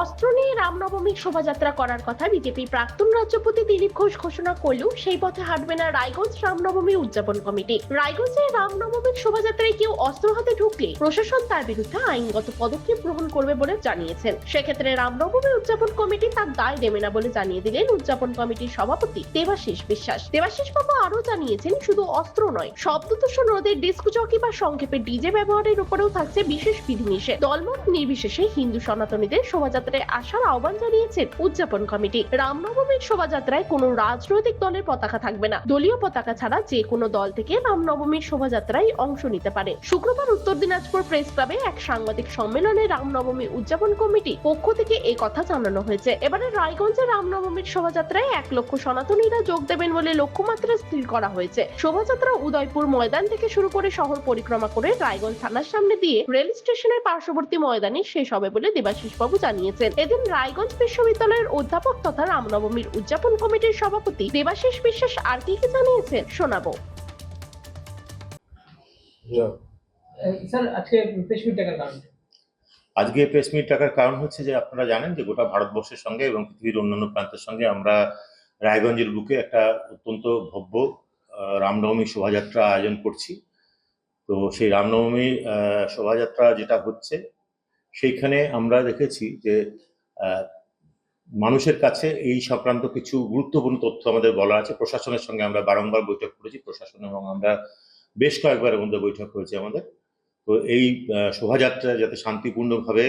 অস্ত্র নিয়ে রামনবমীর শোভাযাত্রা করার কথা বিজেপির প্রাক্তন রাজ্যপতি দিলীপ ঘোষ ঘোষণা করলেও সেই পথে হাঁটবে না রায়গঞ্জ রামনবমী উদযাপন কমিটি। রায়গঞ্জের রামনবমীর শোভাযাত্রায় কেউ অস্ত্র হাতে ঢুকলে প্রশাসন তার বিরুদ্ধে আইনগত পদক্ষেপ গ্রহণ করবে বলে জানিয়েছেন। সেক্ষেত্রে রামনবমী উদযাপন কমিটি তার দায় দেবে না বলে জানিয়ে দিলেন উদযাপন কমিটির সভাপতি দেবাশিস বিশ্বাস। দেবাশিস বাবু আরও জানিয়েছেন, শুধু অস্ত্র নয়, শব্দ দূষণ রোধের ডিস্ক চকি বা সংক্ষেপে ডিজে ব্যবহারের উপরেও থাকছে বিশেষ বিধিনিষেধ। দলমত নির্বিশেষে হিন্দু সনাতনীদের শোভাযাত্রায় আসার আহ্বান জানিয়েছেন উদযাপন কমিটি। রামনবমীর শোভাযাত্রায় কোনো রাজনৈতিক দলের পতাকা থাকবে না। দলীয় পতাকা ছাড়া যে কোনো দল থেকে রামনবমীর শোভাযাত্রায় অংশ নিতে পারে। শুক্রবার উত্তর দিনাজপুর প্রেস ক্লাবে এক সাংবাদিক সম্মেলনে রামনবমী উদযাপন কমিটি পক্ষ থেকে এই কথা জানানো হয়েছে। এবারে রায়গঞ্জে রামনবমীর শোভাযাত্রায় এক লক্ষ সনাতনীরা যোগ দেবেন বলে লক্ষ্যমাত্রা স্থির করা হয়েছে। শোভাযাত্রা উদয়পুর ময়দান থেকে শুরু করে শহর পরিক্রমা করে রায়গঞ্জ থানার সামনে দিয়ে রেল স্টেশনের পার্শ্ববর্তী ময়দানে শেষ হবে বলে দেবাশিস বাবু জানিয়েছেন। এদিন রায়গঞ্জ বিশ্ববিদ্যালয়ের অধ্যাপক তথা রামনবমীর উদযাপন কমিটির সভাপতি দেবাশিস বিশ্বাস আর কি কি জানিয়েছেন শোনাবো। স্যার আজকে প্রেস মিট ডাকার কারণ আজকে প্রেস মিট ডাকার কারণ হচ্ছে যে আপনারা জানেন যে গোটা ভারতবর্ষের সঙ্গে এবং পৃথিবীর অন্যান্য প্রান্তের সঙ্গে আমরা রায়গঞ্জের বুকে একটা অত্যন্ত ভব্য রামনবমী শোভাযাত্রা আয়োজন করছি। তো সেই রামনবমী শোভাযাত্রা যেটা হচ্ছে সেইখানে আমরা দেখেছি যে মানুষের কাছে এই সংক্রান্ত কিছু গুরুত্বপূর্ণ তথ্য আমাদের বলা আছে। প্রশাসনের সঙ্গে আমরা বারংবার বৈঠক করেছি, প্রশাসন এবং আমরা বেশ কয়েকবারের মধ্যে বৈঠক হয়েছে আমাদের। তো এই শোভাযাত্রা যাতে শান্তিপূর্ণভাবে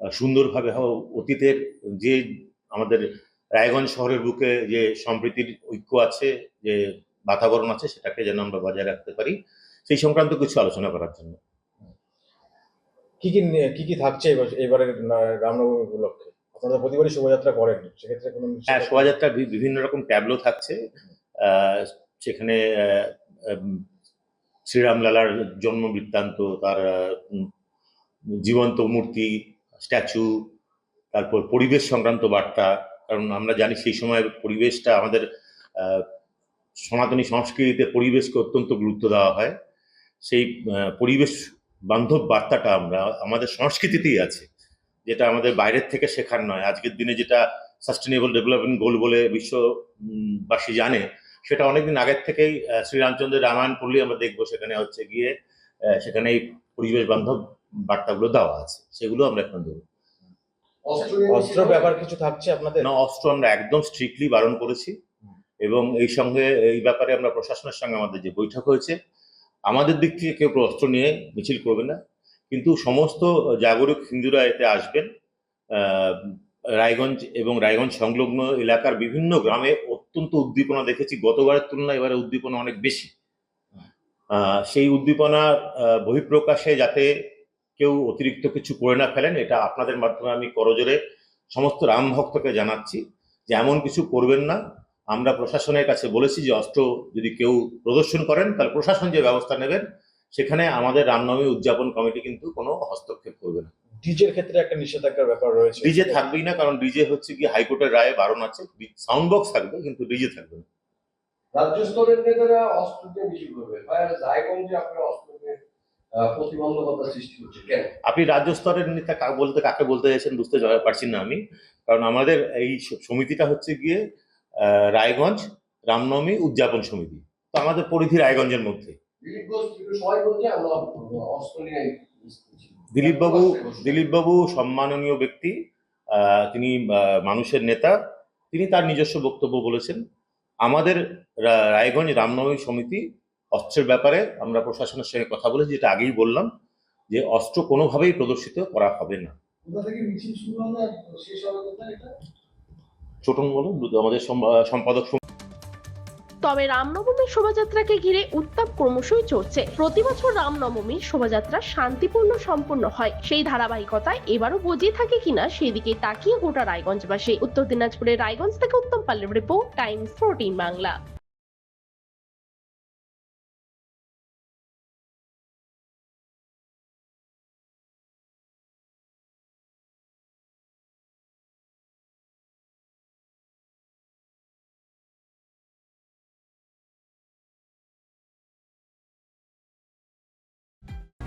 সুন্দরভাবে হয় অতীতের যে আমাদের রায়গঞ্জ শহরের বুকে যে সম্প্রীতির ঐক্য আছে, যে বাতাবরণ আছে, সেটাকে যেন আমরা বজায় রাখতে পারি, সেই সংক্রান্ত কিছু আলোচনা করার জন্য। কি কি কি কি থাকছে এবার এবারের রামনবমী উপলক্ষে? আপনারা প্রতিবারই শোভাযাত্রা করেন সেক্ষেত্রে কোনো হ্যাঁ শোভাযাত্রা বিভিন্ন রকম ট্যাবলো থাকছে। সেখানে আহ, উম, শ্রীরাম লালার জন্ম বৃত্তান্ত তার জীবন্ত মূর্তি স্ট্যাচু তারপর পরিবেশ সংক্রান্ত বার্তা কারণ আমরা জানি সেই সময় পরিবেশটা আমাদের সনাতনী সংস্কৃতিতে পরিবেশকে অত্যন্ত গুরুত্ব দেওয়া হয়। সেই পরিবেশ বান্ধব বার্তাটা আমরা আমাদের সংস্কৃতিতেই আছে যেটা আমাদের বাইরের থেকে শেখার নয়। আজকের দিনে যেটা সাস্টেনেবল ডেভেলপমেন্ট গোল বলে বিশ্ববাসী জানে সেটা অনেকদিন আগের থেকেই শ্রীরামচন্দ্রের রামায়ণ পড়লেই আমরা দেখব সেখানে হচ্ছে গিয়ে সেখানে এই পরিবেশ বান্ধব বার্তাগুলো দেওয়া আছে। সেগুলো আমরা এখন দেবো। অস্ত্র ব্যাপার কিছু থাকছে আপনাদের? না অস্ত্র আমরা একদম স্ট্রিক্টলি বারণ করেছি। এবং এই সঙ্গে এই ব্যাপারে আমরা প্রশাসনের সঙ্গে আমাদের যে বৈঠক হয়েছে আমাদের দিক থেকে কেউ অস্ত্র নিয়ে মিছিল করবে না। কিন্তু সমস্ত জাগরিক হিন্দুরা এতে আসবেন। রায়গঞ্জ এবং রায়গঞ্জ সংলগ্ন এলাকার বিভিন্ন গ্রামে অত্যন্ত উদ্দীপনা দেখেছি। গতবারের তুলনায় এবারে উদ্দীপনা অনেক বেশি। সেই উদ্দীপনা আহ, বহিঃপ্রকাশে যাতে কেউ অতিরিক্ত কিছু করে না ফেলেন এটা আপনাদের মাধ্যমে আমি করজোরে সমস্ত রাম ভক্তকে জানাচ্ছি যে এমন কিছু করবেন না। আমরা প্রশাসনের কাছে বলেছি যে অস্ত্র যদি কেউ প্রদর্শন করেন তাহলে প্রশাসন যে ব্যবস্থা নেবেন সেখানে আমাদের রামনবমী উদযাপন কমিটি কিন্তু কোনো হস্তক্ষেপ করবে না। ডিজের ক্ষেত্রে একটা নিষেধাজ্ঞার ব্যাপার রয়েছে। ডিজে থাকবেই না কারণ ডিজে হচ্ছে কি হাইকোর্টের রায়ে বারণ আছে। সাউন্ড বক্স থাকবে কিন্তু ডিজে থাকবে না। রাজ্য স্তরের নেতারা অস্ত্রকে করবে রায়গঞ্জে আপনার অস্ত্রকে প্রতিবন্ধকতা সৃষ্টি হচ্ছে কেন? আপনি রাজ্য স্তরের নেতা কাকে বলতে কাকে বলতে চাইছেন বুঝতে পারছি না আমি। কারণ আমাদের এই সমিতিটা হচ্ছে গিয়ে রায়গঞ্জ রামনবমী উদযাপন সমিতি। তো আমাদের পরিধি রায়গঞ্জের মধ্যে। দিলীপবাবু দিলীপবাবু সম্মাননীয় ব্যক্তি তিনি মানুষের নেতা। তিনি তার নিজস্ব বক্তব্য বলেছেন আমাদের রায়গঞ্জ রামনবমী সমিতি অস্ত্রের ব্যাপারে আমরা প্রশাসনের সঙ্গে কথা বলেছি যেটা আগেই বললাম যে অস্ত্র কোনোভাবেই প্রদর্শিত করা হবে না। ছোটন বলো আমাদের সম্পাদক তবে রামনবমীর শোভাযাত্রাকে ঘিরে উত্তাপ ক্রমশই চড়ছে। প্রতি বছর রামনবমী শোভাযাত্রা শান্তিপূর্ণ সম্পন্ন হয়। সেই ধারাবাহিকতায় এবারও বজিয়ে থাকে কিনা সেদিকে তাকিয়ে গোটা রায়গঞ্জবাসী। উত্তর দিনাজপুরের রায়গঞ্জ থেকে উত্তম পাল্লের রিপোর্ট টাইমস ফোরটিন বাংলা।